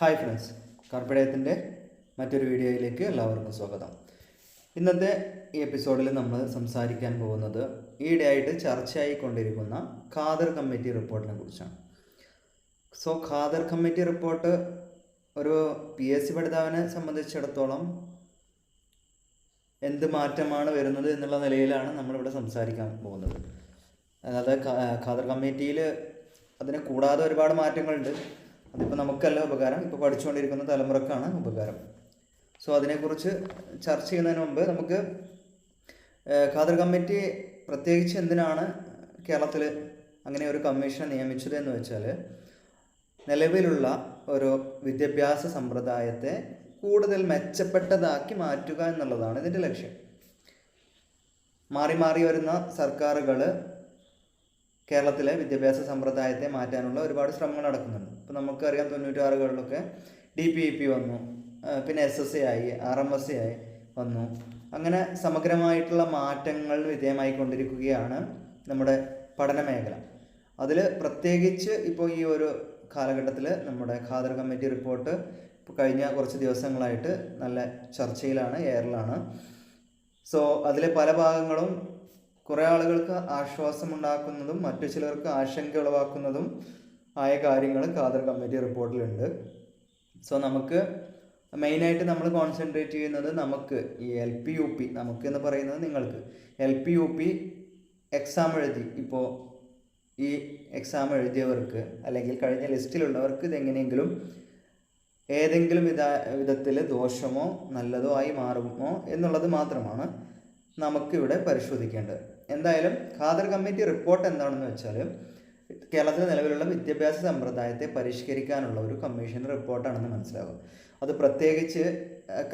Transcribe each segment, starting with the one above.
Hi friends കർപ്പടയത്തിന്റെ മറ്റൊരു വീഡിയോയിലേക്ക് എല്ലാവർക്കും സ്വാഗതം. ഇന്നത്തെ ഈ എപ്പിസോഡിൽ നമ്മൾ സംസാരിക്കാൻ പോകുന്നത് ഈയിടെയായിട്ട് ചർച്ചയായിക്കൊണ്ടിരിക്കുന്ന ഖാദർ കമ്മിറ്റി റിപ്പോർട്ടിനെ കുറിച്ചാണ്. സോ ഖാദർ കമ്മിറ്റി റിപ്പോർട്ട് ഒരു പി എസ് സി പഠിതാവിനെ സംബന്ധിച്ചിടത്തോളം എന്ത് മാറ്റമാണ് വരുന്നത് എന്നുള്ള നിലയിലാണ് നമ്മളിവിടെ സംസാരിക്കാൻ പോകുന്നത്. അതായത് ഖാദർ കമ്മിറ്റിയിൽ അതിനെ കൂടാതെ ഒരുപാട് മാറ്റങ്ങളുണ്ട്. അതിപ്പോൾ നമുക്കല്ല ഉപകാരം. ഇപ്പോൾ പഠിച്ചുകൊണ്ടിരിക്കുന്ന തലമുറക്കാണ് ഉപകാരം. സോ അതിനെക്കുറിച്ച് ചർച്ച ചെയ്യുന്നതിന് മുമ്പ് നമുക്ക് ഖാദർ കമ്മിറ്റി പ്രത്യേകിച്ച് എന്തിനാണ് കേരളത്തിൽ അങ്ങനെ ഒരു കമ്മീഷനെ നിയമിച്ചത് എന്ന് വെച്ചാൽ നിലവിലുള്ള ഒരു വിദ്യാഭ്യാസ സമ്പ്രദായത്തെ കൂടുതൽ മെച്ചപ്പെട്ടതാക്കി മാറ്റുക എന്നുള്ളതാണ് ഇതിന്റെ ലക്ഷ്യം. മാറി മാറി വരുന്ന സർക്കാരുകൾ കേരളത്തിലെ വിദ്യാഭ്യാസ സമ്പ്രദായത്തെ മാറ്റാനുള്ള ഒരുപാട് ശ്രമങ്ങൾ നടക്കുന്നുണ്ട്. ഇപ്പോൾ നമുക്കറിയാം തൊണ്ണൂറ്റാറുകളിലൊക്കെ ഡി പി ഇ പി വന്നു പിന്നെ എസ് എസ് എ ആയി ആർ എം എസ് എ ആയി വന്നു. അങ്ങനെ സമഗ്രമായിട്ടുള്ള മാറ്റങ്ങൾ വിധേയമായിക്കൊണ്ടിരിക്കുകയാണ് നമ്മുടെ പഠന മേഖല അതിൽ പ്രത്യേകിച്ച് ഇപ്പോൾ ഈ ഒരു കാലഘട്ടത്തിൽ നമ്മുടെ ഖാദർ കമ്മിറ്റി റിപ്പോർട്ട് ഇപ്പോൾ കഴിഞ്ഞ കുറച്ച് ദിവസങ്ങളായിട്ട് നല്ല ചർച്ചയിലാണ് എയറിലാണ്. സോ അതിലെ പല ഭാഗങ്ങളും കുറേ ആളുകൾക്ക് ആശ്വാസമുണ്ടാക്കുന്നതും മറ്റു ചിലർക്ക് ആശങ്ക ഉളവാക്കുന്നതും ആയ കാര്യങ്ങൾ ഖാദർ കമ്മിറ്റി റിപ്പോർട്ടിലുണ്ട്. സോ നമുക്ക് മെയിനായിട്ട് നമ്മൾ കോൺസെൻട്രേറ്റ് ചെയ്യുന്നത് നമുക്ക് ഈ എൽ പി യു പി നമുക്ക് എന്ന് പറയുന്നത് നിങ്ങൾക്ക്. L P U P exam എഴുതി. ഇപ്പോൾ ഈ എക്സാം എഴുതിയവർക്ക് അല്ലെങ്കിൽ കഴിഞ്ഞ ലിസ്റ്റിലുള്ളവർക്ക് ഇതെങ്ങനെയെങ്കിലും ഏതെങ്കിലും വിധ വിധത്തിൽ ദോഷമോ നല്ലതോ ആയി മാറുമോ എന്നുള്ളത് മാത്രമാണ് നമുക്കിവിടെ പരിശോധിക്കേണ്ടത്. എന്തായാലും ഖാദർ കമ്മിറ്റി റിപ്പോർട്ട് എന്താണെന്ന് വെച്ചാൽ കേരളത്തിൽ നിലവിലുള്ള വിദ്യാഭ്യാസ സമ്പ്രദായത്തെ പരിഷ്കരിക്കാനുള്ള ഒരു കമ്മീഷൻ റിപ്പോർട്ടാണെന്ന് മനസ്സിലാകും. അത് പ്രത്യേകിച്ച്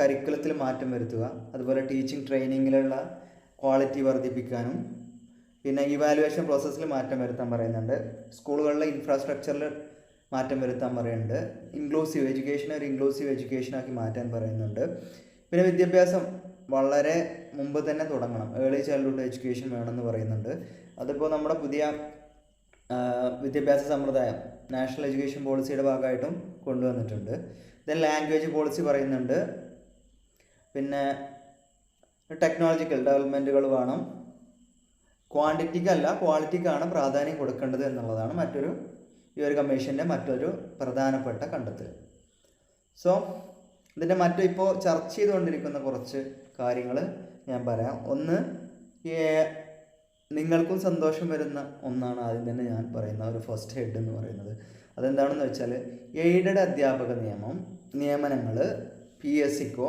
കരിക്കുലത്തിൽ മാറ്റം വരുത്തുക അതുപോലെ ടീച്ചിങ് ട്രെയിനിങ്ങിലുള്ള ക്വാളിറ്റി വർദ്ധിപ്പിക്കാനും പിന്നെ ഇവാലുവേഷൻ പ്രോസസ്സിൽ മാറ്റം വരുത്താൻ പറയുന്നുണ്ട്. സ്കൂളുകളിലെ ഇൻഫ്രാസ്ട്രക്ചറിൽ മാറ്റം വരുത്താൻ പറയുന്നുണ്ട്. ഇൻക്ലൂസീവ് എഡ്യൂക്കേഷൻ ഒരു ഇൻക്ലൂസീവ് എഡ്യൂക്കേഷനാക്കി മാറ്റാൻ പറയുന്നുണ്ട്. പിന്നെ വിദ്യാഭ്യാസം വളരെ മുമ്പ് തന്നെ തുടങ്ങണം. ഏർലി ചൈൽഡ്ഹുഡ് എഡ്യൂക്കേഷൻ വേണമെന്ന് പറയുന്നുണ്ട്. അതിപ്പോൾ നമ്മുടെ പുതിയ വിദ്യാഭ്യാസ സമ്പ്രദായം നാഷണൽ എഡ്യൂക്കേഷൻ പോളിസിയുടെ ഭാഗമായിട്ടും കൊണ്ടുവന്നിട്ടുണ്ട്. ദെൻ ലാംഗ്വേജ് പോളിസി പറയുന്നുണ്ട്. പിന്നെ ടെക്നോളജിക്കൽ ഡെവലപ്മെന്റുകൾ വേണം. ക്വാണ്ടിറ്റിക്കല്ല ക്വാളിറ്റിക്കാണ് പ്രാധാന്യം കൊടുക്കേണ്ടത് എന്നുള്ളതാണ് മറ്റൊരു ഈ ഒരു കമ്മീഷന്റെ മറ്റൊരു പ്രധാനപ്പെട്ട കണ്ടെത്തൽ. സോ ഇതിന്റെ മറ്റു ഇപ്പോൾ ചർച്ച ചെയ്തുകൊണ്ടിരിക്കുന്ന കുറച്ച് കാര്യങ്ങൾ ഞാൻ പറയാം. ഒന്ന് നിങ്ങൾക്കും സന്തോഷം വരുന്ന ഒന്നാണ് ആദ്യം തന്നെ ഞാൻ പറയുന്ന ഒരു ഫസ്റ്റ് ഹെഡ് എന്ന് പറയുന്നത്. അതെന്താണെന്ന് വെച്ചാൽ എയ്ഡഡ് അധ്യാപക നിയമം നിയമനങ്ങൾ പി എസ് സിക്കോ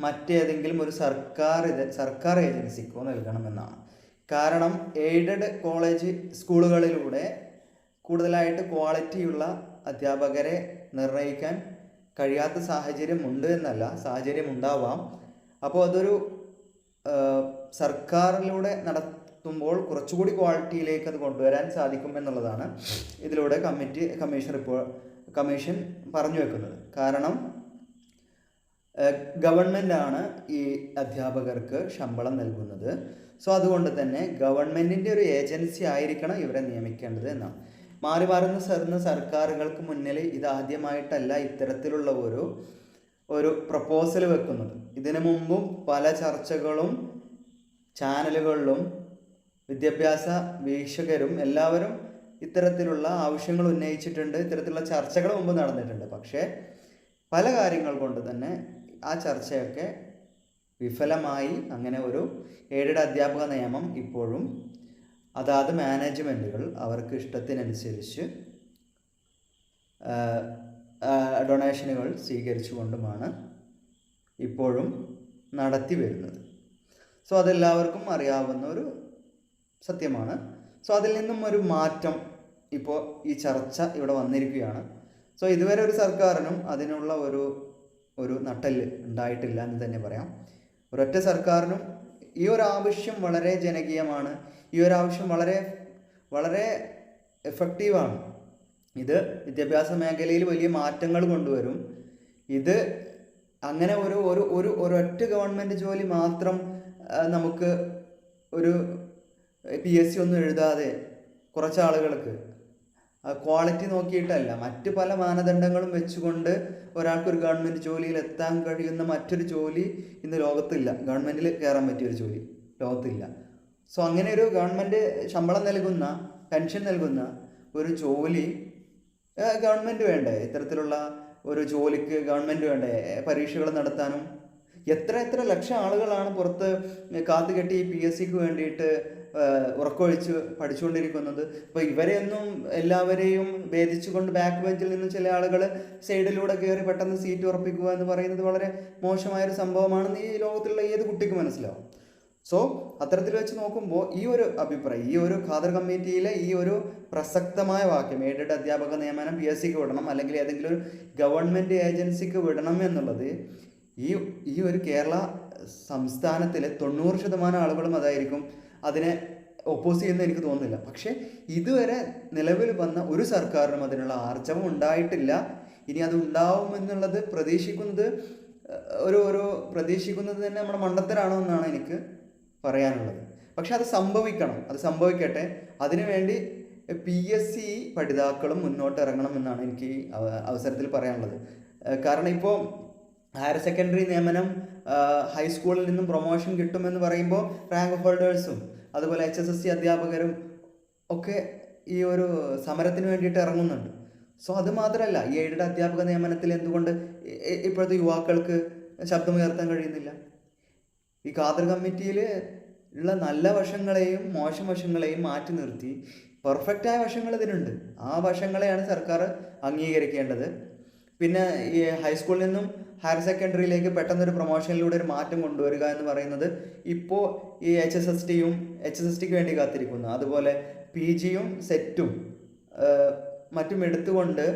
മറ്റേതെങ്കിലും ഒരു സർക്കാർ സർക്കാർ ഏജൻസിക്കോ നൽകണമെന്നാണ്. കാരണം എയ്ഡഡ് കോളേജ് സ്കൂളുകളിലൂടെ കൂടുതലായിട്ട് ക്വാളിറ്റിയുള്ള അധ്യാപകരെ നിർണയിക്കാൻ കഴിയാത്ത സാഹചര്യം ഉണ്ട് എന്നല്ല സാഹചര്യം ഉണ്ടാവാം. അപ്പോൾ അതൊരു സർക്കാരിലൂടെ സർക്കാരിലൂടെ നടത്തുമ്പോൾ കുറച്ചുകൂടി ക്വാളിറ്റിയിലേക്ക് അത് കൊണ്ടുവരാൻ സാധിക്കും എന്നുള്ളതാണ് ഇതിലൂടെ കമ്മിറ്റി കമ്മീഷൻ റിപ്പോ കമ്മീഷൻ പറഞ്ഞു വെക്കുന്നത്. കാരണം ഗവൺമെന്റാണ് ഈ അധ്യാപകർക്ക് ശമ്പളം നൽകുന്നത്. സോ അതുകൊണ്ട് തന്നെ ഗവൺമെന്റിന്റെ ഒരു ഏജൻസി ആയിരിക്കണം ഇവരെ നിയമിക്കേണ്ടത് എന്നാണ്. മാറി മാറുന്ന സർന്ന സർക്കാരുകൾക്ക് മുന്നിൽ ഇതാദ്യമായിട്ടല്ല ഇത്തരത്തിലുള്ള ഒരു ഒരു പ്രപ്പോസൽ വെക്കുന്നത്. ഇതിനു മുമ്പും പല ചർച്ചകളും ചാനലുകളിലും വിദ്യാഭ്യാസ വീക്ഷകരും എല്ലാവരും ഇത്തരത്തിലുള്ള ആവശ്യങ്ങൾ ഉന്നയിച്ചിട്ടുണ്ട്. ഇത്തരത്തിലുള്ള ചർച്ചകൾ മുമ്പ് നടന്നിട്ടുണ്ട്. പക്ഷേ പല കാര്യങ്ങൾ കൊണ്ട് തന്നെ ആ ചർച്ചയൊക്കെ വിഫലമായി. അങ്ങനെ ഒരു എയ്ഡഡ് അധ്യാപക നിയമം ഇപ്പോഴും അതാത് മാനേജ്മെന്റുകൾ അവർക്ക് ഇഷ്ടത്തിനനുസരിച്ച് ഡൊണേഷനുകൾ സ്വീകരിച്ചുകൊണ്ടുമാണ് ഇപ്പോഴും നടത്തി വരുന്നത്. സോ അതെല്ലാവർക്കും അറിയാവുന്ന ഒരു സത്യമാണ്. സോ അതിൽ നിന്നും ഒരു മാറ്റം ഇപ്പോൾ ഈ ചർച്ച ഇവിടെ വന്നിരിക്കുകയാണ്. സോ ഇതുവരെ ഒരു സർക്കാരിനും അതിനുള്ള ഒരു ഒരു നട്ടൽ ഉണ്ടായിട്ടില്ല എന്ന് തന്നെ പറയാം. ഒരൊറ്റ സർക്കാരിനും ഈ ഒരു ആവശ്യം വളരെ ജനകീയമാണ്. ഈ ഒരു ആവശ്യം വളരെ വളരെ എഫക്റ്റീവാണ് ഇത് വിദ്യാഭ്യാസ മേഖലയിൽ വലിയ മാറ്റങ്ങൾ കൊണ്ടുവരും. ഇത് അങ്ങനെ ഒരു ഒരു ഒരു ഒരൊറ്റ ഗവൺമെന്റ് ജോലി മാത്രം നമുക്ക് ഒരു പി എസ് സി ഒന്നും എഴുതാതെ കുറച്ച് ആളുകൾക്ക്. ക്വാളിറ്റി നോക്കിയിട്ടല്ല. മറ്റ് പല മാനദണ്ഡങ്ങളും വെച്ചുകൊണ്ട് ഒരാൾക്ക് ഒരു ഗവൺമെന്റ് ജോലിയിൽ എത്താൻ കഴിയുന്ന മറ്റൊരു ജോലി ഇന്ന് ലോകത്തില്ല. ഗവൺമെന്റിൽ കയറാൻ പറ്റിയ ഒരു ജോലി ലോകത്തില്ല. സോ അങ്ങനെ ഒരു ഗവൺമെന്റ് ശമ്പളം നൽകുന്ന പെൻഷൻ നൽകുന്ന ഒരു ജോലി ഗവൺമെന്റ് വേണ്ടേ? ഇത്തരത്തിലുള്ള ഒരു ജോലിക്ക് ഗവൺമെന്റ് വേണ്ടേ? പരീക്ഷകൾ നടത്താനും. എത്ര എത്ര ലക്ഷം ആളുകളാണ് പുറത്ത് കാത്തുകെട്ടി പി എസ് സിക്ക് വേണ്ടിയിട്ട് ഉറക്കമൊഴിച്ച് പഠിച്ചുകൊണ്ടിരിക്കുന്നത്. അപ്പോൾ ഇവരെയൊന്നും എല്ലാവരെയും ഭേദിച്ചുകൊണ്ട് ബാക്ക് ബെഞ്ചിൽ നിന്ന് ചില ആളുകൾ സൈഡിലൂടെ കയറി പെട്ടെന്ന് സീറ്റ് ഉറപ്പിക്കുക എന്ന് പറയുന്നത് വളരെ മോശമായൊരു സംഭവമാണെന്ന് ഈ ലോകത്തിലുള്ള ഏത് കുട്ടിക്ക് മനസ്സിലാവും. സോ അത്തരത്തിൽ വെച്ച് നോക്കുമ്പോൾ ഈ ഒരു അഭിപ്രായം ഈ ഒരു ഖാദർ കമ്മിറ്റിയിലെ ഈ ഒരു പ്രസക്തമായ വാക്യം എയ്ഡഡ് അധ്യാപക നിയമനം പി എസ് സിക്ക് വിടണം അല്ലെങ്കിൽ ഏതെങ്കിലും ഒരു ഗവൺമെന്റ് ഏജൻസിക്ക് വിടണം എന്നുള്ളത് ഈ ഈ ഒരു കേരള സംസ്ഥാനത്തിലെ തൊണ്ണൂറ് ശതമാനം ആളുകളും അതായിരിക്കും അതിനെ ഒപ്പോസ് ചെയ്യുന്ന എനിക്ക് തോന്നുന്നില്ല. പക്ഷേ ഇതുവരെ നിലവിൽ വന്ന ഒരു സർക്കാരിനും അതിനുള്ള ആർജവം ഉണ്ടായിട്ടില്ല. ഇനി അത് ഉണ്ടാവുമെന്നുള്ളത് പ്രതീക്ഷിക്കുന്നത് ഒരു ഒരു പ്രതീക്ഷിക്കുന്നത് തന്നെ നമ്മുടെ മണ്ടത്തരാണോ എന്നാണ് എനിക്ക് പറയാനുള്ളത്. പക്ഷെ അത് സംഭവിക്കണം. അത് സംഭവിക്കട്ടെ. അതിനുവേണ്ടി പി എസ് സി പഠിതാക്കളും മുന്നോട്ട് ഇറങ്ങണം എന്നാണ് എനിക്ക് അവസരത്തിൽ പറയാനുള്ളത്. കാരണം ഇപ്പോൾ ഹയർ സെക്കൻഡറി നിയമനം ഹൈസ്കൂളിൽ നിന്നും പ്രൊമോഷൻ കിട്ടുമെന്ന് പറയുമ്പോൾ റാങ്ക് ഹോൾഡേഴ്സും അതുപോലെ എച്ച് എസ് എസ് സി അധ്യാപകരും ഒക്കെ ഈ ഒരു സമരത്തിന് വേണ്ടിയിട്ട് ഇറങ്ങുന്നുണ്ട്. സോ അത് മാത്രമല്ല ഈ എയ്ഡഡ് അധ്യാപക നിയമനത്തിൽ എന്തുകൊണ്ട് ഇപ്പോഴത്തെ യുവാക്കൾക്ക് ശബ്ദമുയർത്താൻ കഴിയുന്നില്ല? ഈ ഖാദർ കമ്മിറ്റിയിൽ ഉള്ള നല്ല വശങ്ങളെയും മോശം വശങ്ങളെയും മാറ്റി നിർത്തി പെർഫെക്റ്റായ വശങ്ങൾ ഇതിനുണ്ട്. ആ വശങ്ങളെയാണ് സർക്കാർ അംഗീകരിക്കേണ്ടത്. പിന്നെ ഈ ഹൈസ്കൂളിൽ നിന്നും ഹയർ സെക്കൻഡറിയിലേക്ക് പെട്ടെന്നൊരു പ്രൊമോഷനിലൂടെ ഒരു മാറ്റം കൊണ്ടുവരിക എന്ന് പറയുന്നത് ഇപ്പോൾ ഈ എച്ച് എസ് എസ് ടിയും എച്ച് എസ് എസ് ടിക്ക് വേണ്ടി കാത്തിരിക്കുന്നു. അതുപോലെ പി ജിയും സെറ്റും മറ്റും എടുത്തുകൊണ്ട്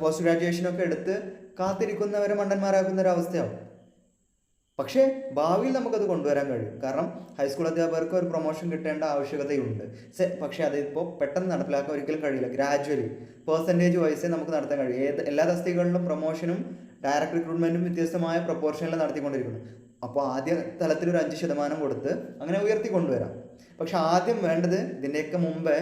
പോസ്റ്റ് ഗ്രാജുവേഷനൊക്കെ എടുത്ത് കാത്തിരിക്കുന്നവരെ മണ്ടന്മാരാക്കുന്ന ഒരു അവസ്ഥയാവും. പക്ഷേ ഭാവിയിൽ നമുക്കത് കൊണ്ടുവരാൻ കഴിയും. കാരണം ഹൈസ്കൂൾ അധ്യാപകർക്ക് ഒരു പ്രൊമോഷൻ കിട്ടേണ്ട ആവശ്യകതയുണ്ട്. പക്ഷേ അതിപ്പോൾ പെട്ടെന്ന് നടപ്പിലാക്കാൻ ഒരിക്കലും കഴിയില്ല. ഗ്രാജുവലി പേഴ്സന്റേജ് വൈസേ നമുക്ക് നടത്താൻ കഴിയും. ഏത് എല്ലാ തസ്തികകളിലും പ്രൊമോഷനും ഡയറക്റ്റ് റിക്രൂട്ട്മെന്റും വ്യത്യസ്തമായ പ്രൊപ്പോർഷനിൽ നടത്തിക്കൊണ്ടിരിക്കുന്നത് അപ്പോൾ ആദ്യ തലത്തിൽ ഒരു അഞ്ച് ശതമാനം കൊടുത്ത് അങ്ങനെ ഉയർത്തിക്കൊണ്ടുവരാം. പക്ഷെ ആദ്യം വേണ്ടത് ഇതിന്റെയൊക്കെ മുമ്പേ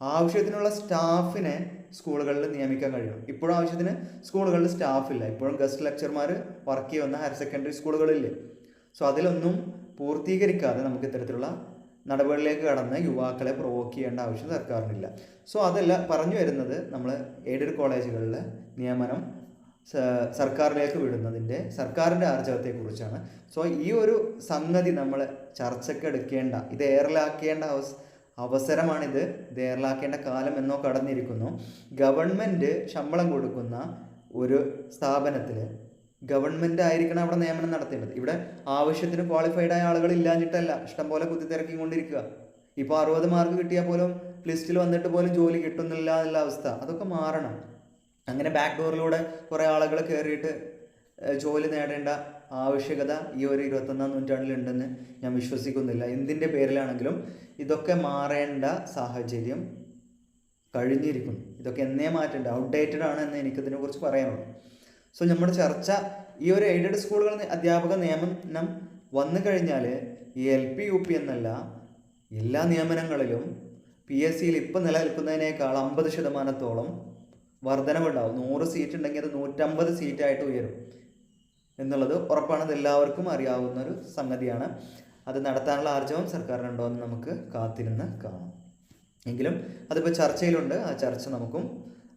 ആവശ്യത്തിനുള്ള സ്റ്റാഫിനെ സ്കൂളുകളിൽ നിയമിക്കാൻ കഴിയണം. ഇപ്പോഴും ആവശ്യത്തിന് സ്കൂളുകളിൽ സ്റ്റാഫില്ല ഇപ്പോഴും ഗസ്റ്റ് ലെക്ചർമാർ വർക്ക് ചെയ്യുന്ന ഹയർ സെക്കൻഡറി സ്കൂളുകളില്ലേ. സോ അതിലൊന്നും പൂർത്തീകരിക്കാതെ നമുക്ക് ഇത്തരത്തിലുള്ള നടപടികളിലേക്ക് കടന്ന് യുവാക്കളെ പ്രൊവോക്ക് ചെയ്യേണ്ട ആവശ്യം സർക്കാരിനില്ല. സോ അതല്ല പറഞ്ഞു വരുന്നത് നമ്മൾ എയ്ഡഡ് കോളേജുകളിലെ നിയമനം സർക്കാരിലേക്ക് വിടുന്നതിന്റെ സർക്കാരിന്റെ ആർജവത്തെക്കുറിച്ചാണ്. സോ ഈ ഒരു സംഗതി നമ്മൾ ചർച്ചയ്ക്ക് എടുക്കേണ്ട ഇത് ഏറലാക്കേണ്ട അവസ് അവസരമാണിത്. ഇത് ഏറലാക്കേണ്ട കാലം എന്നോ കടന്നിരിക്കുന്നു. ഗവൺമെന്റ് ശമ്പളം കൊടുക്കുന്ന ഒരു സ്ഥാപനത്തിൽ ഗവൺമെന്റ് ആയിരിക്കണം അവിടെ നിയമനം നടത്തേണ്ടത്. ഇവിടെ ആവശ്യത്തിന് ക്വാളിഫൈഡ് ആയ ആളുകൾ ഇല്ലാഞ്ഞിട്ടല്ല. ഇഷ്ടംപോലെ കുത്തിത്തിരക്കിക്കൊണ്ടിരിക്കുക. ഇപ്പോൾ അറുപത് മാർക്ക് കിട്ടിയാൽ പോലും ലിസ്റ്റിൽ വന്നിട്ട് പോലും ജോലി കിട്ടുന്നില്ല എന്നുള്ള അവസ്ഥ. അതൊക്കെ മാറണം. അങ്ങനെ ബാക്ക് ഡോറിലൂടെ കുറേ ആളുകൾ കയറിയിട്ട് ജോലി നേടേണ്ട ആവശ്യകത ഈ ഒരു ഇരുപത്തൊന്നാം നൂറ്റാണ്ടിലുണ്ടെന്ന് ഞാൻ വിശ്വസിക്കുന്നില്ല. എന്തിന്റെ പേരിലാണെങ്കിലും ഇതൊക്കെ മാറേണ്ട സാഹചര്യം കഴിഞ്ഞിരിക്കുന്നു. ഇതൊക്കെ എന്നേ മാറ്റേണ്ട. ഔട്ട്ഡേറ്റഡ് ആണ് എന്ന് എനിക്കിതിനെക്കുറിച്ച് പറയാനുള്ളൂ. സോ നമ്മുടെ ചർച്ച ഈ ഒരു എയ്ഡഡ് സ്കൂളുകൾ അധ്യാപക നിയമനം വന്നു കഴിഞ്ഞാൽ ഈ എൽ പി യു പി എന്നല്ല എല്ലാ നിയമനങ്ങളിലും പി എസ് സിയിൽ ഇപ്പം നിലനിൽക്കുന്നതിനേക്കാൾ അമ്പത് ശതമാനത്തോളം വർധനവുണ്ടാവും. നൂറ് സീറ്റ് ഉണ്ടെങ്കിൽ അത് നൂറ്റമ്പത് സീറ്റായിട്ട് ഉയരും എന്നുള്ളത് ഉറപ്പാണ്. എല്ലാവർക്കും അറിയാവുന്ന ഒരു സംഗതിയാണ്. അത് നടത്താനുള്ള ആർജവം സർക്കാരിനുണ്ടോ എന്ന് നമുക്ക് കാത്തിരുന്ന് കാണാം. എങ്കിലും അതിപ്പോൾ ചർച്ചയിലുണ്ട്. ആ ചർച്ച നമുക്കും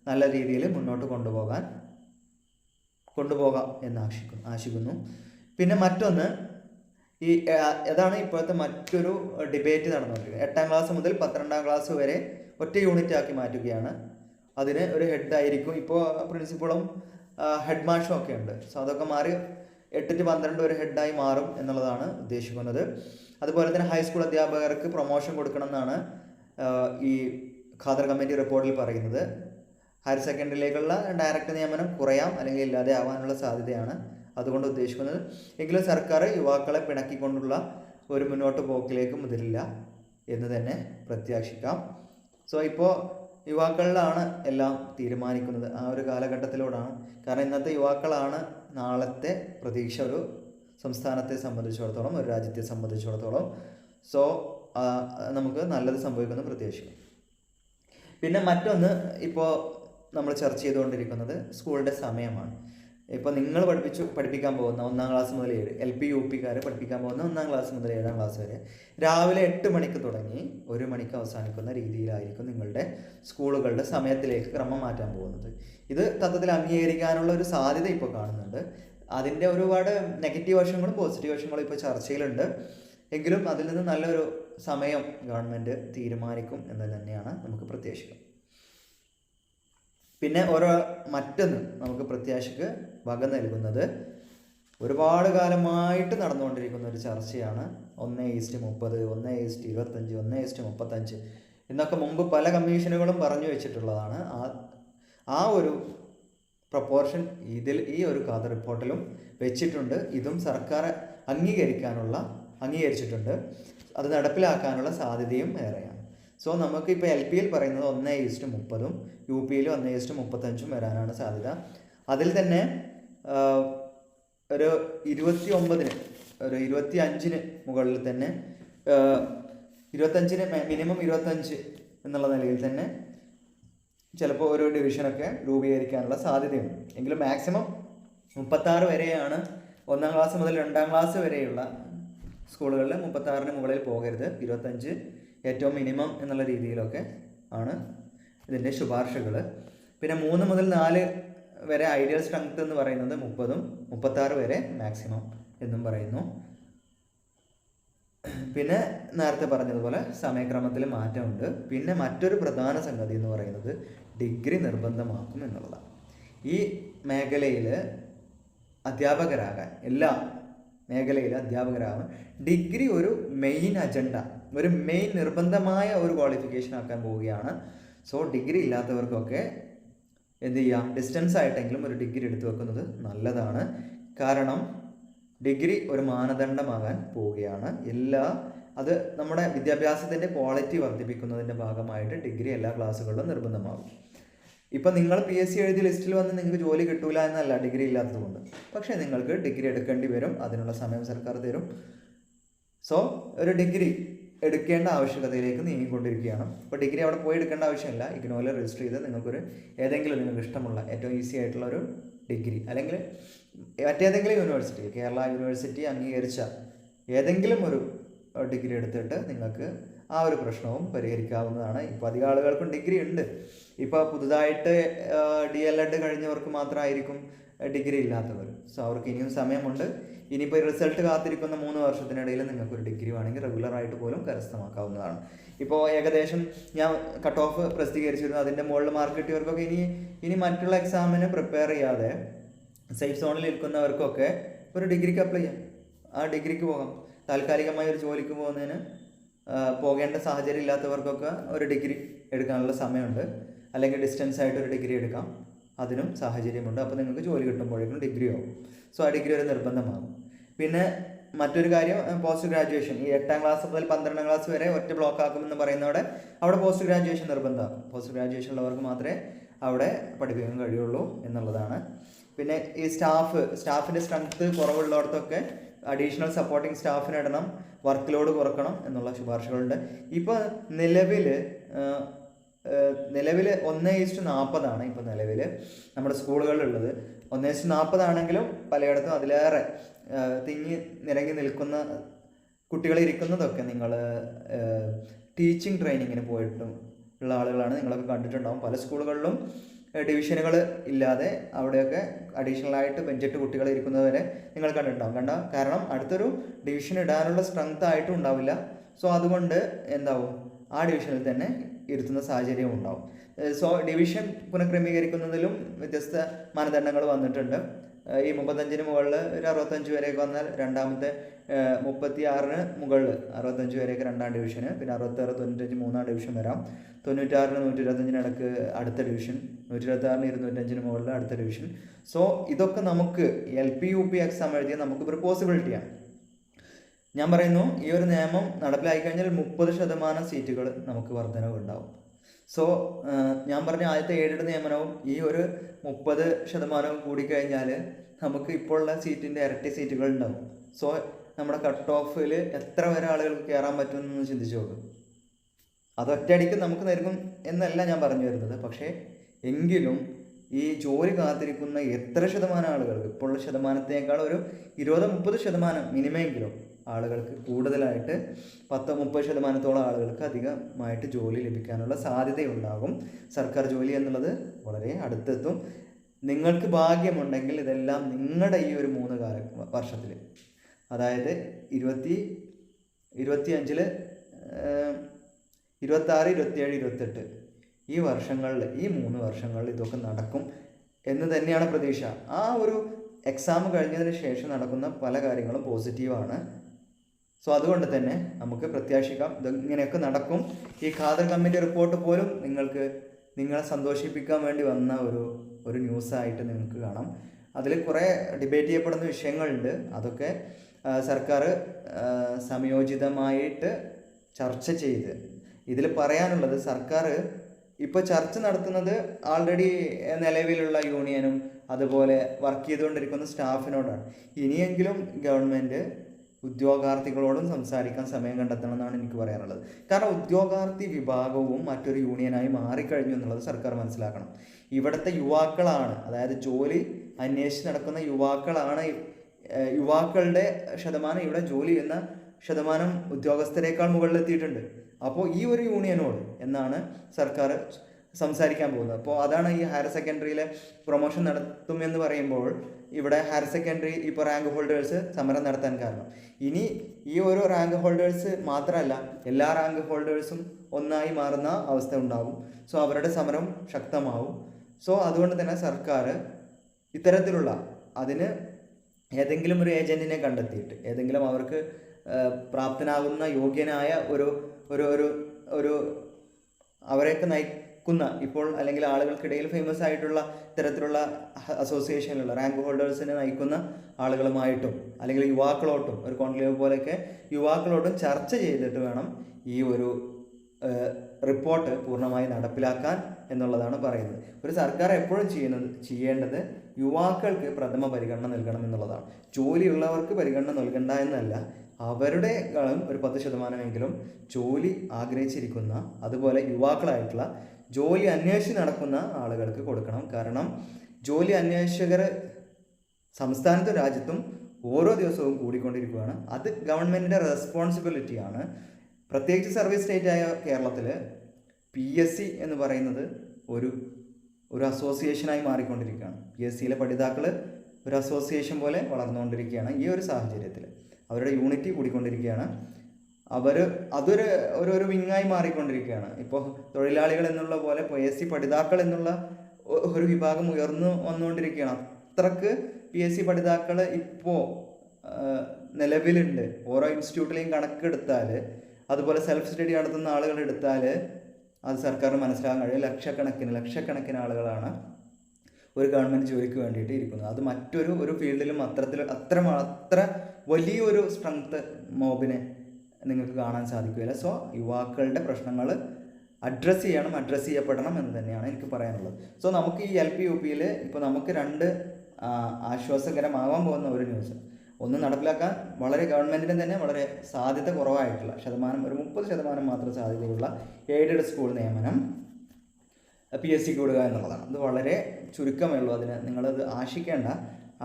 നല്ല രീതിയിൽ മുന്നോട്ട് കൊണ്ടുപോകാൻ കൊണ്ടുപോകാം എന്ന് ആശിക്കും ആശിക്കുന്നു. പിന്നെ മറ്റൊന്ന് ഈ അതാണ് ഇപ്പോഴത്തെ മറ്റൊരു ഡിബേറ്റ് നടന്നുകൊണ്ടിരിക്കുന്നത്. എട്ടാം ക്ലാസ് മുതൽ പന്ത്രണ്ടാം ക്ലാസ് വരെ ഒറ്റ യൂണിറ്റ് ആക്കി മാറ്റുകയാണ് അതിന് ഒരു ഹെഡ് ആയിരിക്കും. ഇപ്പോൾ പ്രിൻസിപ്പളും ഹെഡ് മാഷും ഒക്കെ ഉണ്ട്. സോ അതൊക്കെ മാറി എട്ട് ടു പന്ത്രണ്ട് ഒരു ഹെഡായി മാറും എന്നുള്ളതാണ് ഉദ്ദേശിക്കുന്നത്. അതുപോലെ തന്നെ ഹൈസ്കൂൾ അധ്യാപകർക്ക് പ്രൊമോഷൻ കൊടുക്കണം എന്നാണ് ഈ ഖാദർ കമ്മിറ്റി റിപ്പോർട്ടിൽ പറയുന്നത്. ഹയർ സെക്കൻഡറിയിലേക്കുള്ള ഡയറക്റ്റ് നിയമനം കുറയാം അല്ലെങ്കിൽ ഇല്ലാതെ ആവാനുള്ള സാധ്യതയാണ് അതുകൊണ്ട് ഉദ്ദേശിക്കുന്നത്. എങ്കിലും സർക്കാർ യുവാക്കളെ പിണക്കിക്കൊണ്ടുള്ള ഒരു മുന്നോട്ട് പോക്കിലേക്ക് മുതിരില്ല എന്ന് തന്നെ പ്രത്യാശിക്കാം. സോ ഇപ്പോൾ യുവാക്കളിലാണ് എല്ലാം തീരുമാനിക്കുന്നത്. ആ ഒരു കാലഘട്ടത്തിലൂടെയാണ്. കാരണം ഇന്നത്തെ യുവാക്കളാണ് നാളത്തെ പ്രതീക്ഷ ഒരു സംസ്ഥാനത്തെ സംബന്ധിച്ചിടത്തോളം ഒരു രാജ്യത്തെ സംബന്ധിച്ചിടത്തോളം. സോ നമുക്ക് നല്ലത് സംഭവിക്കുന്നു പ്രത്യാശിക്കും പിന്നെ മറ്റൊന്ന് ഇപ്പോൾ നമ്മൾ ചർച്ച ചെയ്തുകൊണ്ടിരിക്കുന്നത് സ്കൂളിന്റെ സമയമാണ്. ഇപ്പോൾ നിങ്ങൾ പഠിപ്പിച്ചു പഠിപ്പിക്കാൻ പോകുന്ന ഒന്നാം ക്ലാസ് മുതൽ ഏഴ് എൽ പി യു പിക്കാർ പഠിപ്പിക്കാൻ പോകുന്ന ഒന്നാം ക്ലാസ് മുതൽ ഏഴാം ക്ലാസ് വരെ രാവിലെ എട്ട് മണിക്ക് തുടങ്ങി ഒരു മണിക്ക് അവസാനിക്കുന്ന രീതിയിലായിരിക്കും നിങ്ങളുടെ സ്കൂളുകളുടെ സമയത്തിലേക്ക് ക്രമം മാറ്റാൻ പോകുന്നത്. ഇത് തത്വത്തിൽ അംഗീകരിക്കാനുള്ള ഒരു സാധ്യത ഇപ്പോൾ കാണുന്നുണ്ട്. അതിന്റെ ഒരുപാട് നെഗറ്റീവ് വശങ്ങളും പോസിറ്റീവ് വശങ്ങളും ഇപ്പോൾ ചർച്ചയിലുണ്ട്. എങ്കിലും അതിൽ നിന്ന് നല്ലൊരു സമയം ഗവൺമെന്റ് തീരുമാനിക്കും എന്ന് തന്നെയാണ് നമുക്ക് പ്രത്യാശിക്കാം പിന്നെ ഓരോ മറ്റൊന്ന് നമുക്ക് പ്രത്യാശക്ക് വക നൽകുന്നത്. ഒരുപാട് കാലമായിട്ട് നടന്നുകൊണ്ടിരിക്കുന്ന ഒരു ചർച്ചയാണ് ഒന്ന് ഈസ്റ്റ് മുപ്പത് ഒന്ന് ഈസ്റ്റ് ഇരുപത്തഞ്ച് ഒന്ന് ഈസ്റ്റ് മുപ്പത്തഞ്ച് എന്നൊക്കെ മുമ്പ് പല കമ്മീഷനുകളും പറഞ്ഞു വെച്ചിട്ടുള്ളതാണ്. ആ ആ ഒരു പ്രപ്പോർഷൻ ഇതിൽ ഈ ഒരു കഥ റിപ്പോർട്ടിലും വെച്ചിട്ടുണ്ട്. ഇതും സർക്കാർ അംഗീകരിക്കാനുള്ള അംഗീകരിച്ചിട്ടുണ്ട്. അത് നടപ്പിലാക്കാനുള്ള സാധ്യതയും ഏറെയാണ്. സോ നമുക്ക് ഇപ്പോൾ എൽ പിയിൽ പറയുന്നത് ഒന്ന് ഈസ്റ്റ് മുപ്പതും യു പിയിൽ ഒന്ന് ഈസ്റ്റ് മുപ്പത്തഞ്ചും വരാനാണ് സാധ്യത. അതിൽ തന്നെ ഒരു ഇരുപത്തി ഒമ്പതിന് ഒരു ഇരുപത്തി അഞ്ചിന് മുകളിൽ തന്നെ ഇരുപത്തഞ്ചിന് മിനിമം ഇരുപത്തഞ്ച് എന്നുള്ള നിലയിൽ തന്നെ ചിലപ്പോൾ ഒരു ഡിവിഷനൊക്കെ രൂപീകരിക്കാനുള്ള സാധ്യതയുണ്ട്. എങ്കിലും മാക്സിമം മുപ്പത്താറ് വരെയാണ് ഒന്നാം ക്ലാസ് മുതൽ രണ്ടാം ക്ലാസ് വരെയുള്ള സ്കൂളുകളിൽ മുപ്പത്താറിന് മുകളിൽ പോകരുത്. ഇരുപത്തഞ്ച് ഏറ്റവും മിനിമം എന്നുള്ള രീതിയിലൊക്കെ ആണ് ഇതിന്റെ ശുപാർശകൾ. പിന്നെ മൂന്ന് മുതൽ നാല് വരെ ഐഡിയൽ സ്ട്രെങ്ത് എന്ന് പറയുന്നത് മുപ്പതും മുപ്പത്താറ് വരെ മാക്സിമം എന്നും പറയുന്നു. പിന്നെ നേരത്തെ പറഞ്ഞതുപോലെ സമയക്രമത്തിൽ മാറ്റമുണ്ട്. പിന്നെ മറ്റൊരു പ്രധാന സംഗതി എന്ന് പറയുന്നത് ഡിഗ്രി നിർബന്ധമാക്കും എന്നുള്ളതാണ്. ഈ മേഖലയിൽ അധ്യാപകരാകാൻ എല്ലാ മേഖലയിൽ അധ്യാപകരാകാൻ ഡിഗ്രി ഒരു മെയിൻ അജണ്ട ഒരു മെയിൻ നിർബന്ധമായ ഒരു ക്വാളിഫിക്കേഷൻ ആക്കാൻ പോവുകയാണ്. സോ ഡിഗ്രി ഇല്ലാത്തവർക്കൊക്കെ എന്ത് ചെയ്യാം? ഡിസ്റ്റൻസ് ആയിട്ടെങ്കിലും ഒരു ഡിഗ്രി എടുത്തു വെക്കുന്നത് നല്ലതാണ്. കാരണം ഡിഗ്രി ഒരു മാനദണ്ഡമാകാൻ പോവുകയാണ്. എല്ലാ അത് നമ്മുടെ വിദ്യാഭ്യാസത്തിന്റെ ക്വാളിറ്റി വർദ്ധിപ്പിക്കുന്നതിന്റെ ഭാഗമായിട്ട് ഡിഗ്രി എല്ലാ ക്ലാസ്സുകളിലും നിർബന്ധമാകും. ഇപ്പം നിങ്ങൾ പി എസ് സി എഴുതി ലിസ്റ്റിൽ വന്ന് നിങ്ങൾക്ക് ജോലി കിട്ടൂല എന്നല്ല ഡിഗ്രി ഇല്ലാത്തതുകൊണ്ട്. പക്ഷേ നിങ്ങൾക്ക് ഡിഗ്രി എടുക്കേണ്ടി വരും അതിനുള്ള സമയം സർക്കാർ തരും. സോ ഒരു ഡിഗ്രി എടുക്കേണ്ട ആവശ്യകതയിലേക്ക് നീങ്ങിക്കൊണ്ടിരിക്കുകയാണ്. അപ്പോൾ ഡിഗ്രി അവിടെ പോയി എടുക്കേണ്ട ആവശ്യമില്ല. ഇഗ്നോയിൽ രജിസ്റ്റർ ചെയ്ത് നിങ്ങൾക്കൊരു ഏതെങ്കിലും നിങ്ങൾക്ക് ഇഷ്ടമുള്ള ഏറ്റവും ഈസി ആയിട്ടുള്ള ഒരു ഡിഗ്രി അല്ലെങ്കിൽ മറ്റേതെങ്കിലും യൂണിവേഴ്സിറ്റി കേരള യൂണിവേഴ്സിറ്റി അംഗീകരിച്ച ഏതെങ്കിലും ഒരു ഡിഗ്രി എടുത്തിട്ട് നിങ്ങൾക്ക് ആ ഒരു പ്രശ്നവും പരിഹരിക്കാവുന്നതാണ്. ഇപ്പോൾ അധികം ആളുകൾക്കും ഡിഗ്രി ഉണ്ട്. ഇപ്പോൾ പുതുതായിട്ട് ഡി എൽ എഡ് കഴിഞ്ഞവർക്ക് മാത്രമായിരിക്കും ഡിഗ്രി ഇല്ലാത്തവർ. സോ അവർക്ക് ഇനിയും സമയമുണ്ട്. ഇനിയിപ്പോൾ റിസൾട്ട് കാത്തിരിക്കുന്ന മൂന്ന് വർഷത്തിനിടയിൽ നിങ്ങൾക്ക് ഒരു ഡിഗ്രി വേണമെങ്കിൽ റെഗുലറായിട്ട് പോലും കരസ്ഥമാക്കാവുന്നതാണ്. ഇപ്പോൾ ഏകദേശം ഞാൻ കട്ട് ഓഫ് പ്രസിദ്ധീകരിച്ചിരുന്നു. അതിന്റെ മുകളിൽ മാർക്ക് കിട്ടിയവർക്കൊക്കെ ഇനി ഇനി മറ്റുള്ള എക്സാമിന് പ്രിപ്പയർ ചെയ്യാതെ സേഫ് സോണിൽ ഇരിക്കുന്നവർക്കൊക്കെ ഒരു ഡിഗ്രിക്ക് അപ്ലൈ ചെയ്യാം. ആ ഡിഗ്രിക്ക് പോകാം. താൽക്കാലികമായി ഒരു ജോലിക്ക് പോകുന്നതിന് പോകേണ്ട സാഹചര്യം ഇല്ലാത്തവർക്കൊക്കെ ഒരു ഡിഗ്രി എടുക്കാനുള്ള സമയമുണ്ട്. അല്ലെങ്കിൽ ഡിസ്റ്റൻസ് ആയിട്ട് ഒരു ഡിഗ്രി എടുക്കാം. അതിനും സാഹചര്യമുണ്ട്. അപ്പോൾ നിങ്ങൾക്ക് ജോലി കിട്ടുമ്പോഴേക്കും ഡിഗ്രി ആവും സോ ആ ഡിഗ്രി ഒരു നിർബന്ധമാകും പിന്നെ മറ്റൊരു കാര്യം പോസ്റ്റ് ഗ്രാജുവേഷൻ ഈ എട്ടാം ക്ലാസ് മുതൽ പന്ത്രണ്ടാം ക്ലാസ് വരെ ഒറ്റ ബ്ലോക്ക് ആക്കുമെന്ന് പറയുന്നവിടെ അവിടെ പോസ്റ്റ് ഗ്രാജുവേഷൻ നിർബന്ധമാകും പോസ്റ്റ് ഗ്രാജുവേഷൻ ഉള്ളവർക്ക് മാത്രമേ അവിടെ പഠിപ്പിക്കാൻ കഴിയുള്ളൂ എന്നുള്ളതാണ്. പിന്നെ ഈ സ്റ്റാഫ് സ്റ്റാഫിന്റെ സ്ട്രെങ്ത്ത് കുറവുള്ളിടത്തൊക്കെ അഡീഷണൽ സപ്പോർട്ടിംഗ് സ്റ്റാഫിന് ഇടണം വർക്ക് ലോഡ് കുറക്കണം എന്നുള്ള ശുപാർശകളുണ്ട്. ഇപ്പോൾ നിലവിൽ നിലവിൽ ഒന്ന് ഈസ്റ്റ് നാൽപ്പതാണ് ഇപ്പോൾ നിലവിൽ നമ്മുടെ സ്കൂളുകളിലുള്ളത്. ഒന്ന് ഈസ്റ്റ് നാൽപ്പതാണെങ്കിലും പലയിടത്തും അതിലേറെ തിങ്ങി നിരങ്ങി നിൽക്കുന്ന കുട്ടികൾ ഇരിക്കുന്നതൊക്കെ നിങ്ങൾ ടീച്ചിങ് ട്രെയിനിങ്ങിന് പോയിട്ടും ഉള്ള ആളുകളാണ് നിങ്ങളൊക്കെ കണ്ടിട്ടുണ്ടാവും. പല സ്കൂളുകളിലും ഡിവിഷനുകൾ ഇല്ലാതെ അവിടെയൊക്കെ അഡീഷണൽ ആയിട്ട് ബെഞ്ചെട്ട് കുട്ടികൾ ഇരിക്കുന്നവരെ നിങ്ങൾ കണ്ടിട്ടുണ്ടാവും. കണ്ട? കാരണം അടുത്തൊരു ഡിവിഷൻ ഇടാനുള്ള സ്ട്രെങ്ത് ആയിട്ടും ഉണ്ടാവില്ല. സോ അതുകൊണ്ട് എന്താവും? ആ ഡിവിഷനിൽ തന്നെ ഇരുത്തുന്ന സാഹചര്യം ഉണ്ടാവും. സോ ഡിവിഷൻ പുനഃക്രമീകരിക്കുന്നതിലും വ്യത്യസ്ത മാനദണ്ഡങ്ങൾ വന്നിട്ടുണ്ട്. ഈ മുപ്പത്തഞ്ചിന് മുകളിൽ ഒരു അറുപത്തഞ്ച് വരെയൊക്കെ വന്നാൽ രണ്ടാമത്തെ മുപ്പത്തി ആറിന് മുകളിൽ അറുപത്തഞ്ച് വരെയൊക്കെ രണ്ടാം ഡിവിഷന് പിന്നെ അറുപത്താറ് തൊണ്ണൂറ്റഞ്ച് മൂന്നാം ഡിവിഷൻ വരാം. തൊണ്ണൂറ്റാറിന് നൂറ്റി ഇരുപത്തഞ്ചിന് ഇടയ്ക്ക് അടുത്ത ഡിവിഷൻ നൂറ്റി ഇരുപത്താറിന് ഇരുന്നൂറ്റഞ്ചിന് മുകളിൽ അടുത്ത ഡിവിഷൻ സോ ഇതൊക്കെ നമുക്ക് L P U P exam എഴുതിയാൽ നമുക്കൊരു പോസിബിലിറ്റിയാണ് ഞാൻ പറയുന്നു ഈ ഒരു നിയമം നടപ്പിലാക്കി കഴിഞ്ഞാൽ മുപ്പത് ശതമാനം സീറ്റുകൾ നമുക്ക് വർധനവ് ഉണ്ടാവും സോ ഞാൻ പറഞ്ഞ ആദ്യത്തെ ഏഴെട്ട് നിയമനവും ഈ ഒരു മുപ്പത് ശതമാനവും കൂടിക്കഴിഞ്ഞാൽ നമുക്ക് ഇപ്പോൾ ഉള്ള സീറ്റിന്റെ ഇരട്ടി സീറ്റുകൾ ഉണ്ടാവും. സോ നമ്മുടെ കട്ട് ഓഫിൽ എത്ര വരെ ആളുകൾക്ക് കയറാൻ പറ്റുമെന്ന് ചിന്തിച്ചു നോക്കും. അത് നമുക്ക് നൽകും എന്നല്ല ഞാൻ പറഞ്ഞു വരുന്നത്. പക്ഷേ എങ്കിലും ഈ ജോലി കാത്തിരിക്കുന്ന എത്ര ശതമാനം ആളുകൾക്ക് ഇപ്പോൾ ഉള്ള ശതമാനത്തേക്കാൾ ഒരു ഇരുപത് മുപ്പത് ശതമാനം മിനിമെങ്കിലും ആളുകൾക്ക് കൂടുതലായിട്ട് പത്ത് മുപ്പത് ശതമാനത്തോളം ആളുകൾക്ക് അധികമായിട്ട് ജോലി ലഭിക്കാനുള്ള സാധ്യതയുണ്ടാകും. സർക്കാർ ജോലി എന്നുള്ളത് വളരെ അടുത്തെത്തും. നിങ്ങൾക്ക് ഭാഗ്യമുണ്ടെങ്കിൽ ഇതെല്ലാം നിങ്ങളുടെ ഈ ഒരു മൂന്ന് കാല വർഷത്തിൽ അതായത് ഇരുപത്തി ഇരുപത്തി അഞ്ചിൽ ഇരുപത്താറ് ഇരുപത്തിയേഴ് ഇരുപത്തെട്ട് ഈ വർഷങ്ങളിൽ ഈ മൂന്ന് വർഷങ്ങളിൽ ഇതൊക്കെ നടക്കും എന്ന് തന്നെയാണ് പ്രതീക്ഷ. ആ ഒരു എക്സാം കഴിഞ്ഞതിന് ശേഷം നടക്കുന്ന പല കാര്യങ്ങളും പോസിറ്റീവാണ് സോ അതുകൊണ്ട് തന്നെ നമുക്ക് പ്രത്യാശിക്കാം. ഇത് ഇങ്ങനെയൊക്കെ നടക്കും. ഈ ഖാദർ കമ്മിറ്റി റിപ്പോർട്ട് പോലും നിങ്ങൾക്ക് നിങ്ങളെ സന്തോഷിപ്പിക്കാൻ വേണ്ടി വന്ന ഒരു ഒരു ന്യൂസായിട്ട് നിങ്ങൾക്ക് കാണാം. അതിൽ കുറേ ഡിബേറ്റ് ചെയ്യപ്പെടുന്ന വിഷയങ്ങളുണ്ട്. അതൊക്കെ സർക്കാർ സംയോജിതമായിട്ട് ചർച്ച ചെയ്ത് ഇതിൽ പറയാനുള്ളത് സർക്കാർ ഇപ്പോൾ ചർച്ച നടത്തുന്നത് ആൾറെഡി നിലവിലുള്ള യൂണിയനും അതുപോലെ വർക്ക് ചെയ്തുകൊണ്ടിരിക്കുന്ന സ്റ്റാഫിനോടാണ് ഇനിയെങ്കിലും ഗവൺമെന്റ് ഉദ്യോഗാർത്ഥികളോടും സംസാരിക്കാൻ സമയം കണ്ടെത്തണം എന്നാണ് എനിക്ക് പറയാനുള്ളത്. കാരണം ഉദ്യോഗാർത്ഥി വിഭാഗവും മറ്റൊരു യൂണിയനായി മാറിക്കഴിഞ്ഞു എന്നുള്ളത് സർക്കാർ മനസ്സിലാക്കണം. ഇവിടുത്തെ യുവാക്കളാണ് അതായത് ജോലി അന്വേഷിച്ച് നടക്കുന്ന യുവാക്കളാണ് യുവാക്കളുടെ ശതമാനം ഇവിടെ ജോലി ചെയ്യുന്ന ശതമാനം ഉദ്യോഗസ്ഥരെക്കാൾ മുകളിലെത്തിയിട്ടുണ്ട്. അപ്പോൾ ഈ ഒരു യൂണിയനോട് എന്നാണ് സർക്കാർ സംസാരിക്കാൻ പോകുന്നത്. അപ്പോൾ അതാണ് ഈ ഹയർ സെക്കൻഡറിയിലെ പ്രൊമോഷൻ നടത്തും എന്ന് പറയുമ്പോൾ ഇവിടെ ഹയർ സെക്കൻഡറി ഇപ്പോൾ റാങ്ക് ഹോൾഡേഴ്സ് സമരം നടത്താൻ കാരണം. ഇനി ഈ ഓരോ റാങ്ക് ഹോൾഡേഴ്സ് മാത്രമല്ല എല്ലാ റാങ്ക് ഹോൾഡേഴ്സും ഒന്നായി മാറുന്ന അവസ്ഥ ഉണ്ടാവും. സോ അവരുടെ സമരം ശക്തമാവും. സോ അതുകൊണ്ട് തന്നെ സർക്കാർ ഇത്തരത്തിലുള്ള അതിന് ഏതെങ്കിലും ഒരു ഏജന്റിനെ കണ്ടെത്തിയിട്ട് ഏതെങ്കിലും അവർക്ക് പ്രാപ്തനാകുന്ന യോഗ്യനായ ഒരു ഒരു ഒരു ഒരു അവരെയൊക്കെ നയിക്കുന്ന ഇപ്പോൾ അല്ലെങ്കിൽ ആളുകൾക്കിടയിൽ ഫേമസ് ആയിട്ടുള്ള ഇത്തരത്തിലുള്ള അസോസിയേഷനിലുള്ള റാങ്ക് ഹോൾഡേഴ്സിനെ നയിക്കുന്ന ആളുകളുമായിട്ടും അല്ലെങ്കിൽ യുവാക്കളോട്ടും ഒരു കോൺക്ലേവ് പോലെയൊക്കെ യുവാക്കളോട്ടും ചർച്ച ചെയ്തിട്ട് വേണം ഈ ഒരു റിപ്പോർട്ട് പൂർണമായി നടപ്പിലാക്കാൻ എന്നുള്ളതാണ് പറയുന്നത്. ഒരു സർക്കാർ എപ്പോഴും ചെയ്യുന്നത് ചെയ്യേണ്ടത് യുവാക്കൾക്ക് പ്രഥമ പരിഗണന നൽകണം എന്നുള്ളതാണ്. ജോലിയുള്ളവർക്ക് പരിഗണന നൽകണ്ട എന്നല്ല അവരുടെ ഒരു പത്ത് ശതമാനമെങ്കിലും ജോലി ആഗ്രഹിച്ചിരിക്കുന്ന അതുപോലെ യുവാക്കളായിട്ടുള്ള ജോലി അന്വേഷിച്ച് നടക്കുന്ന ആളുകൾക്ക് കൊടുക്കണം. കാരണം ജോലി അന്വേഷകർ സംസ്ഥാനത്തും രാജ്യത്തും ഓരോ ദിവസവും കൂടിക്കൊണ്ടിരിക്കുകയാണ്. അത് ഗവൺമെന്റിന്റെ റെസ്പോൺസിബിലിറ്റിയാണ് പ്രത്യേകിച്ച് സർവീസ് സ്റ്റേറ്റ് ആയ കേരളത്തിൽ പി എസ് സി എന്ന് പറയുന്നത് ഒരു ഒരു അസോസിയേഷനായി മാറിക്കൊണ്ടിരിക്കുകയാണ്. പി എസ് സിയിലെ പഠിതാക്കൾ ഒരു അസോസിയേഷൻ പോലെ വളർന്നുകൊണ്ടിരിക്കുകയാണ് ഈ ഒരു സാഹചര്യത്തിൽ അവരുടെ യൂണിറ്റി കൂടിക്കൊണ്ടിരിക്കുകയാണ്. അവർ അതൊരു ഒരു ഒരു വിങ്ങായി മാറിക്കൊണ്ടിരിക്കുകയാണ്. ഇപ്പോൾ തൊഴിലാളികൾ എന്നുള്ള പോലെ പി എസ് സി പഠിതാക്കൾ എന്നുള്ള ഒരു വിഭാഗം ഉയർന്നു വന്നുകൊണ്ടിരിക്കുകയാണ്. അത്രയ്ക്ക് പി എസ് സി പഠിതാക്കൾ ഇപ്പോൾ നിലവിലുണ്ട്. ഓരോ ഇൻസ്റ്റിറ്റ്യൂട്ടിലെയും കണക്കെടുത്താൽ അതുപോലെ സെൽഫ് സ്റ്റഡി നടത്തുന്ന ആളുകൾ എടുത്താൽ അത് സർക്കാരിന് മനസ്സിലാക്കാൻ കഴിയും. ലക്ഷക്കണക്കിന് ലക്ഷക്കണക്കിന് ആളുകളാണ് ഒരു ഗവൺമെന്റ് ജോലിക്ക് വേണ്ടിയിട്ട് ഇരിക്കുന്നത്. അത് മറ്റൊരു ഒരു ഫീൽഡിലും അത്തരത്തിൽ അത്ര അത്ര വലിയൊരു സ്ട്രെങ്ത് മോബിനെ നിങ്ങൾക്ക് കാണാൻ സാധിക്കുകയില്ല. സോ യുവാക്കളുടെ പ്രശ്നങ്ങൾ അഡ്രസ്സ് ചെയ്യണം അഡ്രസ്സ് ചെയ്യപ്പെടണം എന്ന് തന്നെയാണ് എനിക്ക് പറയാനുള്ളത്. സോ നമുക്ക് ഈ എൽ പി യു പിയിൽ ഇപ്പോൾ നമുക്ക് രണ്ട് ആശ്വാസകരമാവാൻ പോകുന്ന ഒരു ന്യൂസ് ഒന്ന് നടപ്പിലാക്കാൻ വളരെ ഗവൺമെന്റിന് തന്നെ വളരെ സാധ്യത കുറവായിട്ടുള്ള ശതമാനം ഒരു മുപ്പത് ശതമാനം മാത്രം സാധ്യതയുള്ള എയ്ഡഡ് സ്കൂൾ നിയമനം പി എസ് സിക്ക് വിടുക എന്നുള്ളതാണ്. അത് വളരെ ചുരുക്കമേ ഉള്ളൂ അതിന് നിങ്ങളത് ആശിക്കേണ്ട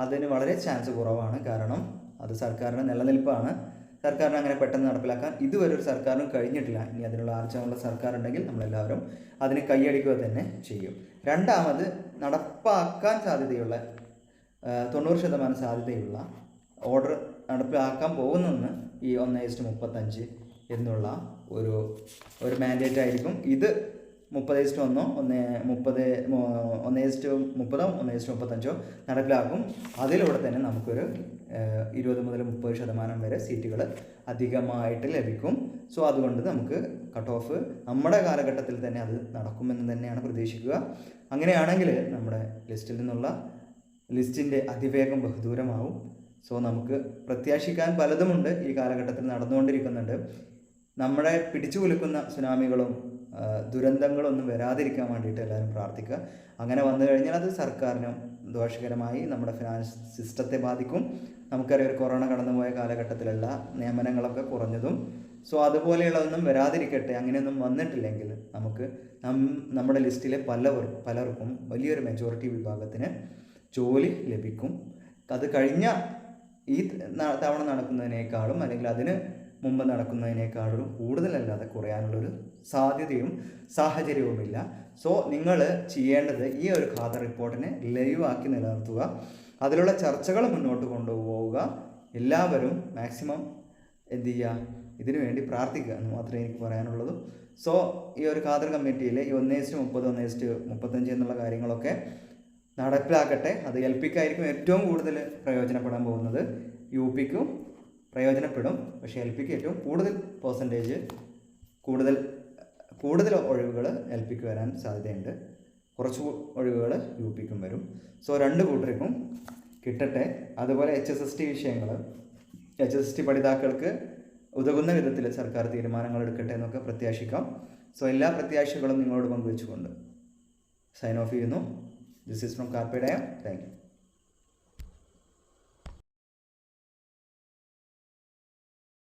അതിന് വളരെ ചാൻസ് കുറവാണ്. കാരണം അത് സർക്കാരിന്റെ നിലനിൽപ്പാണ്. സർക്കാരിന് അങ്ങനെ പെട്ടെന്ന് നടപ്പിലാക്കാൻ ഇതുവരെ ഒരു സർക്കാരിനും കഴിഞ്ഞിട്ടില്ല. ഇനി അതിനുള്ള ആർജവമുള്ള സർക്കാർ ഉണ്ടെങ്കിൽ നമ്മളെല്ലാവരും അതിന് കൈയടിക്കുക തന്നെ ചെയ്യും. രണ്ടാമത് നടപ്പാക്കാൻ സാധ്യതയുള്ള തൊണ്ണൂറ് ശതമാനം സാധ്യതയുള്ള ഓർഡർ നടപ്പിലാക്കാൻ പോകുന്നെന്ന് ഈ ഒന്ന് ഇസ്റ്റ് മുപ്പത്തഞ്ച് എന്നുള്ള ഒരു ഒരു മാൻഡേറ്റ് ആയിരിക്കും. ഇത് മുപ്പത് ഇസ്റ്റ് ഒന്നോ ഒന്ന് മുപ്പത് ഒന്ന് ഇസ്റ്റ് മുപ്പതോ ഒന്ന് ഇസ്റ്റ് മുപ്പത്തഞ്ചോ നടപ്പിലാക്കും. അതിലൂടെ തന്നെ നമുക്കൊരു ഇരുപത് മുതൽ മുപ്പത് ശതമാനം വരെ സീറ്റുകൾ അധികമായിട്ട് ലഭിക്കും. സോ അതുകൊണ്ട് നമുക്ക് കട്ട് ഓഫ് നമ്മുടെ കാലഘട്ടത്തിൽ തന്നെ അത് നടക്കുമെന്ന് തന്നെയാണ് പ്രതീക്ഷിക്കുക. അങ്ങനെയാണെങ്കിൽ നമ്മുടെ ലിസ്റ്റിൽ നിന്നുള്ള ലിസ്റ്റിന്റെ അതിവേഗം ബഹുദൂരമാവും. സോ നമുക്ക് പ്രത്യാശിക്കാൻ പലതുമുണ്ട് ഈ കാലഘട്ടത്തിൽ നടന്നുകൊണ്ടിരിക്കുന്നുണ്ട്. നമ്മളെ പിടിച്ചു കുലുക്കുന്ന സുനാമികളും ദുരന്തങ്ങളൊന്നും വരാതിരിക്കാൻ വേണ്ടിയിട്ട് എല്ലാവരും പ്രാർത്ഥിക്കുക. അങ്ങനെ വന്നു കഴിഞ്ഞാൽ അത് സർക്കാരിനും ദോഷകരമായി നമ്മുടെ ഫിനാൻസ് സിസ്റ്റത്തെ ബാധിക്കും. നമുക്കറിയാം ഒരു കൊറോണ കടന്നുപോയ കാലഘട്ടത്തിലുള്ള നിയമനങ്ങളൊക്കെ കുറഞ്ഞതും. സോ അതുപോലെയുള്ളതൊന്നും വരാതിരിക്കട്ടെ അങ്ങനെയൊന്നും വന്നിട്ടില്ലെങ്കിൽ നമുക്ക് നം- നമ്മുടെ ലിസ്റ്റിലെ പലവർ പലർക്കും വലിയൊരു മെജോറിറ്റി വിഭാഗത്തിന് ജോലി ലഭിക്കും. അത് കഴിഞ്ഞ ഈ തവണ നടക്കുന്നതിനേക്കാളും അല്ലെങ്കിൽ അതിന് മുമ്പ് നടക്കുന്നതിനേക്കാളും കൂടുതലല്ലാതെ കുറയാനുള്ളൊരു സാധ്യതയും സാഹചര്യവുമില്ല. സോ നിങ്ങൾ ചെയ്യേണ്ടത് ഈ ഒരു ഖാദർ റിപ്പോർട്ടിനെ ലൈവ് ആക്കി നിലനിർത്തുക. അതിലുള്ള ചർച്ചകൾ മുന്നോട്ട് കൊണ്ടുപോവുക. എല്ലാവരും മാക്സിമം എന്ത് ചെയ്യുക? ഇതിനു വേണ്ടി പ്രാർത്ഥിക്കുക എന്ന് മാത്രമേ എനിക്ക് പറയാനുള്ളൂ സോ ഈ ഒരു ഖാദർ കമ്മിറ്റിയിൽ ഈ ഒന്നേസ്റ്റ് മുപ്പത് ഒന്നേസ്റ്റ് മുപ്പത്തഞ്ച് എന്നുള്ള കാര്യങ്ങളൊക്കെ നടപ്പിലാക്കട്ടെ. അത് എൽ പിക്കായിരിക്കും ഏറ്റവും കൂടുതൽ പ്രയോജനപ്പെടാൻ പോകുന്നത് യു പിക്കും പ്രയോജനപ്പെടും. പക്ഷേ എൽ പിക്ക് ഏറ്റവും കൂടുതൽ പേഴ്സന്റേജ് കൂടുതൽ കൂടുതൽ ഒഴിവുകൾ എൽ പിക്ക് വരാൻ സാധ്യതയുണ്ട്. കുറച്ച് ഒഴിവുകൾ യു പിക്കും വരും. സോ രണ്ട് കൂട്ടർക്കും കിട്ടട്ടെ. അതുപോലെ എച്ച് എസ് എസ് ടി വിഷയങ്ങൾ എച്ച് എസ് എസ് ടി പഠിതാക്കൾക്ക് ഉതകുന്ന വിധത്തിൽ സർക്കാർ തീരുമാനങ്ങൾ എടുക്കട്ടെ എന്നൊക്കെ പ്രത്യാശിക്കാം. സോ എല്ലാ പ്രത്യാശകളും നിങ്ങളോട് പങ്കുവെച്ചുകൊണ്ട് സൈൻ ഓഫ് ചെയ്യുന്നു. This is from carpe diem thank you